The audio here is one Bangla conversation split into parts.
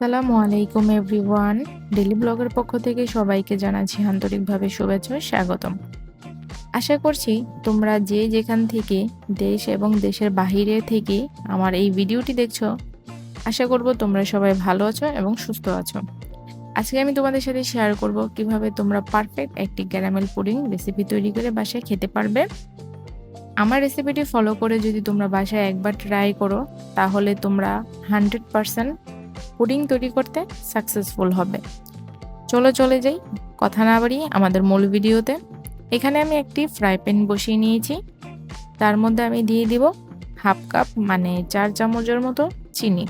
সালামু আলাইকুম, এভরিওয়ান। ডেলি ব্লগের পক্ষ থেকে সবাইকে জানাচ্ছি আন্তরিকভাবে শুভেচ্ছা স্বাগতম। আশা করছি তোমরা যে যেখান থেকে দেশ এবং দেশের বাহিরে থেকে আমার এই ভিডিওটি দেখছ, আশা করব তোমরা সবাই ভালো আছো এবং সুস্থ আছো। আজকে আমি তোমাদের সাথে শেয়ার করব কীভাবে তোমরা পারফেক্ট একটি ক্যারামেল পুডিং রেসিপি তৈরি করে বাসায় খেতে পারবে। আমার রেসিপিটি ফলো করে যদি তোমরা বাসায় একবার ট্রাই করো, তাহলে তোমরা হান্ড্রেড পারসেন্ট পুডিং তৈরি করতে সাকসেসফুল হবে। চলো, চলে যাই। কথা না বাড়িয়ে আমাদের মূল ভিডিওতে। এখানে আমি একটি ফ্রাই প্যান বসিয়ে নিয়েছি। তার মধ্যে আমি দিয়ে দিব হাফ কাপ মানে চার চামচের মতো চিনি।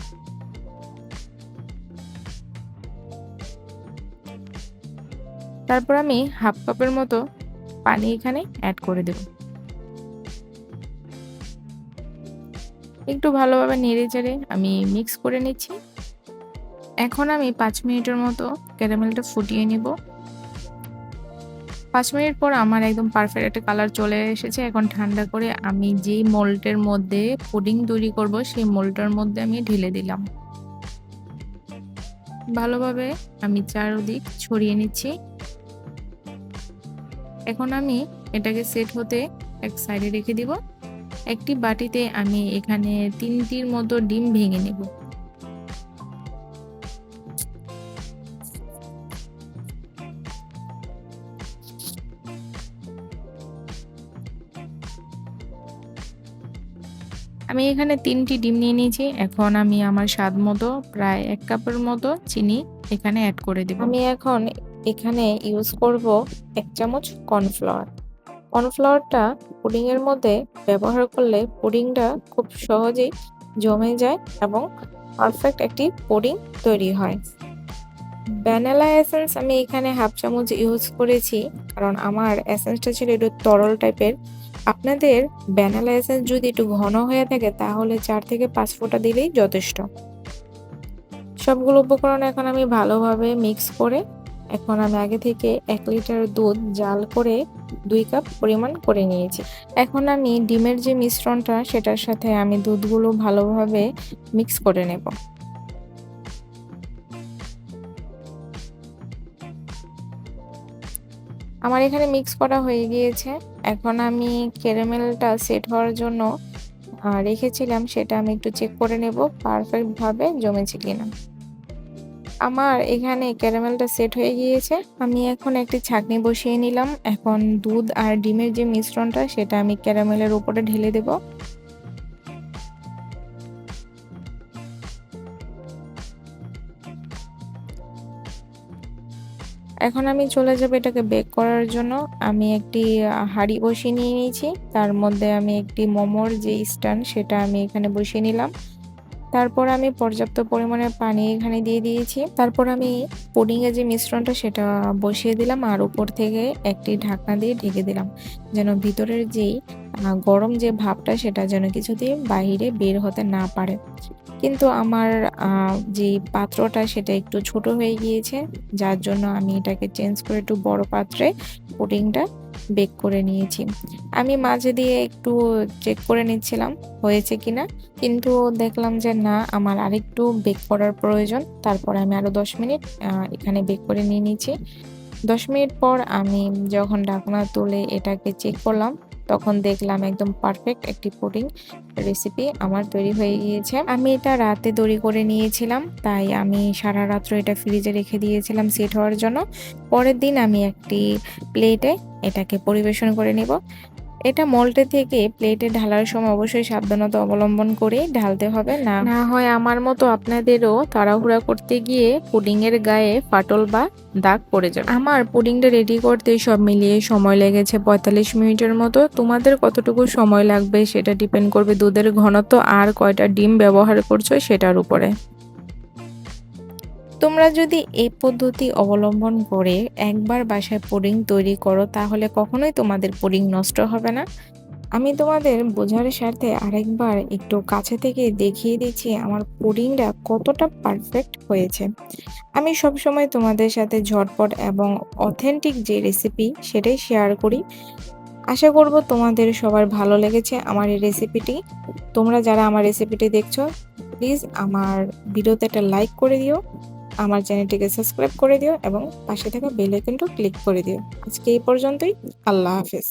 তারপর আমি হাফ কাপের মতো পানি এখানে অ্যাড করে দেব। একটু ভালোভাবে নেড়ে চেড়ে আমি মিক্স করে নিচ্ছি। এখন আমি পাঁচ মিনিটের মতো ক্যারামেলটা ফুটিয়ে নিব। পাঁচ মিনিট পর আমার একদম পারফেক্ট একটা কালার চলে এসেছে। এখন ঠান্ডা করে আমি যেই মোল্টের মধ্যে পুডিং তৈরি করব, সেই মোল্ডটার মধ্যে আমি ঢেলে দিলাম। ভালোভাবে আমি চারদিক ছড়িয়ে নিচ্ছি। এখন আমি এটাকে সেট হতে এক সাইডে রেখে দিব। একটি বাটিতে আমি এখানে তিনটির মতো ডিম ভেঙে নেব। আমি এখানে তিনটি ডিম নিয়ে নিয়েছি। এখন আমি আমার স্বাদ মতো প্রায় এক কাপের মতো চিনি এখানে অ্যাড করে দেব। আমি এখন এখানে ইউজ করব এক চামচ কর্নফ্লাওয়ার কর্নফ্লাওয়ারটা পুডিংয়ের মধ্যে ব্যবহার করলে পুডিংটা খুব সহজেই জমে যায় এবং পারফেক্ট একটি পুডিং তৈরি হয়। ভ্যানিলা এসেন্স আমি এখানে হাফ চামচ ইউজ করেছি, কারণ আমার এসেন্সটা ছিল একটু তরল টাইপের আপনাদের ভ্যানিলা এসেন্স যদি একটু ঘন হয়ে থাকে, তাহলে চার থেকে পাঁচ ফোঁটা দিলেই যথেষ্ট। সবগুলো উপকরণ এখন আমি ভালোভাবে মিক্স করে, এখন আমি আগে থেকে এক লিটার দুধ জাল করে দুই কাপ পরিমাণ করে নিয়েছি। এখন আমি ডিমের যে মিশ্রণটা, সেটার সাথে আমি দুধগুলো ভালোভাবে মিক্স করে নেব। আমার এখানে মিক্স করা হয়ে গিয়েছে। এখন আমি ক্যারামেলটা সেট হওয়ার জন্য রেখেছিলাম, সেটা আমি একটু চেক করে নেব পারফেক্টভাবে জমেছে কিনা। আমার এখানে ক্যারামেলটা সেট হয়ে গিয়েছে। আমি এখন একটি ছাকনি বসিয়ে নিলাম। এখন দুধ আর ডিমের যে মিশ্রণটা, সেটা আমি ক্যারামেলের উপরে ঢেলে দেবো। এখন আমি চলে যাব এটাকে বেক করার জন্য। আমি একটি হাঁড়ি বসিয়ে নিয়ে নিয়েছি। তার মধ্যে আমি একটি মোমোর যে স্ট্যান্ড সেটা আমি এখানে বসিয়ে নিলাম। তারপর আমি পর্যাপ্ত পরিমাণে পানি এখানে দিয়ে দিয়েছি। তারপর আমি পুডিংয়ের যে মিশ্রণটা সেটা বসিয়ে দিলাম আর উপর থেকে একটি ঢাকনা দিয়ে ঢেকে দিলাম। যেন ভিতরের যেই গরম যে ভাবটা সেটা যেন কিছুতেই বাহিরে বের হতে না পারে। কিন্তু আমার যে পাত্রটা সেটা একটু ছোট হয়ে গিয়েছে, যার জন্য আমি এটাকে চেঞ্জ করে একটু বড় পাত্রে পুডিংটা বেক করে নিয়েছি। আমি মাঝে দিয়ে একটু চেক করে নিচ্ছিলাম, হয়েছে কি না কিন্তু দেখলাম যে না, আমার আরেকটু বেক করার প্রয়োজন। তারপর আমি আরও দশ মিনিট এখানে বেক করে নিয়ে নিয়েছি দশ মিনিট পর আমি যখন ঢাকনা তুলে এটাকে চেক করলাম, তখন দেখলাম একদম পারফেক্ট একটি পুডিং রেসিপি আমার তৈরি হয়ে গিয়েছে। আমি এটা রাতে তৈরি করে নিয়েছিলাম, তাই আমি সারা রাত্র এটা ফ্রিজে রেখে দিয়েছিলাম সেট হওয়ার জন্য। পরের দিন আমি একটি প্লেটে এটাকে পরিবেশন করে নেব। এটা মল্টে থেকে প্লেটে ঢালার সময় অবশ্যই সাবধানতা অবলম্বন করে ঢালতে হবে না। না হয় আমার মতো আপনাদেরও তাড়াহুড়া করতে গিয়ে পুডিং এর গায়ে ফাটল বা দাগ পড়ে যাবে। আমার পুডিংটা রেডি করতে সব মিলিয়ে সময় লেগেছে পঁয়তাল্লিশ মিনিটের মতো। তোমাদের কতটুকু সময় লাগবে সেটা ডিপেন্ড করবে দুধের ঘনত্ব আর কয়টা ডিম ব্যবহার করছ সেটার উপরে। তোমরা যদি এই পদ্ধতি অবলম্বন করে একবার বাসায় পুডিং তৈরি করো, তাহলে কখনোই তোমাদের পুডিং নষ্ট হবে না। আমি তোমাদের বোঝার স্বার্থে আরেকবার একটু কাছে থেকে দেখিয়ে দিচ্ছি আমার পুডিংটা কতটা পারফেক্ট হয়েছে। আমি সবসময় তোমাদের সাথে ঝটপট এবং অথেন্টিক যে রেসিপি সেটাই শেয়ার করি। আশা করব তোমাদের সবার ভালো লেগেছে আমার এই রেসিপিটি তোমরা যারা আমার রেসিপিটি দেখছ প্লিজ আমার ভিডিওতে একটা লাইক করে দিও। আমার চ্যানেলটিকে সাবস্ক্রাইব করে দিও এবং পাশে থাকা বেল আইকনটাও ক্লিক করে দিও। আজকে এই পর্যন্তই। আল্লাহ হাফেজ।